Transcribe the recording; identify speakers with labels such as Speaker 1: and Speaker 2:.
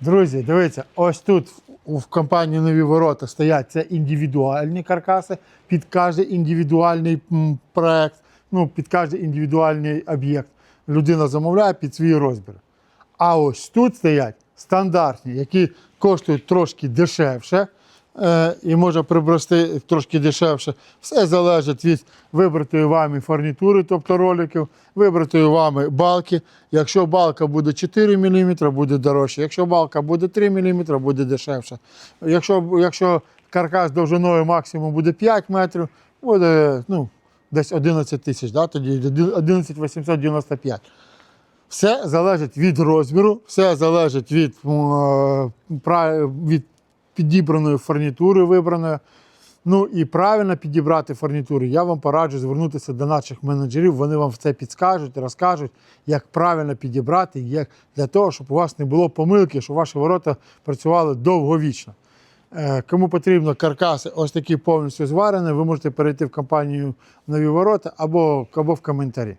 Speaker 1: Друзі, дивіться, ось тут в компанії Нові ворота стоять це індивідуальні каркаси під кожен індивідуальний проект, ну, під кожен індивідуальний об'єкт. Людина замовляє під свій розмір. А ось тут стоять стандартні, які коштують трошки дешевше і може прибрости трошки дешевше. Все залежить від вибратої вами фурнітури, тобто роликів, вибратої вами балки. Якщо балка буде 4 мм, буде дорожче. Якщо балка буде 3 мм, буде дешевше. Якщо, якщо каркас довжиною максимум буде 5 метрів, буде ну, десь 11 тисяч, да? тоді 11 895. Все залежить від розміру, все залежить від, е, від підібраної фурнітури вибраної. Ну і правильно підібрати фурнітуру. Я вам пораджу звернутися до наших менеджерів. Вони вам все підскажуть, розкажуть, як правильно підібрати, як для того, щоб у вас не було помилки, щоб ваші ворота працювали довговічно. Е, Кому потрібно каркаси, ось такі повністю зварені, ви можете перейти в компанію Нові ворота або, або в коментарі.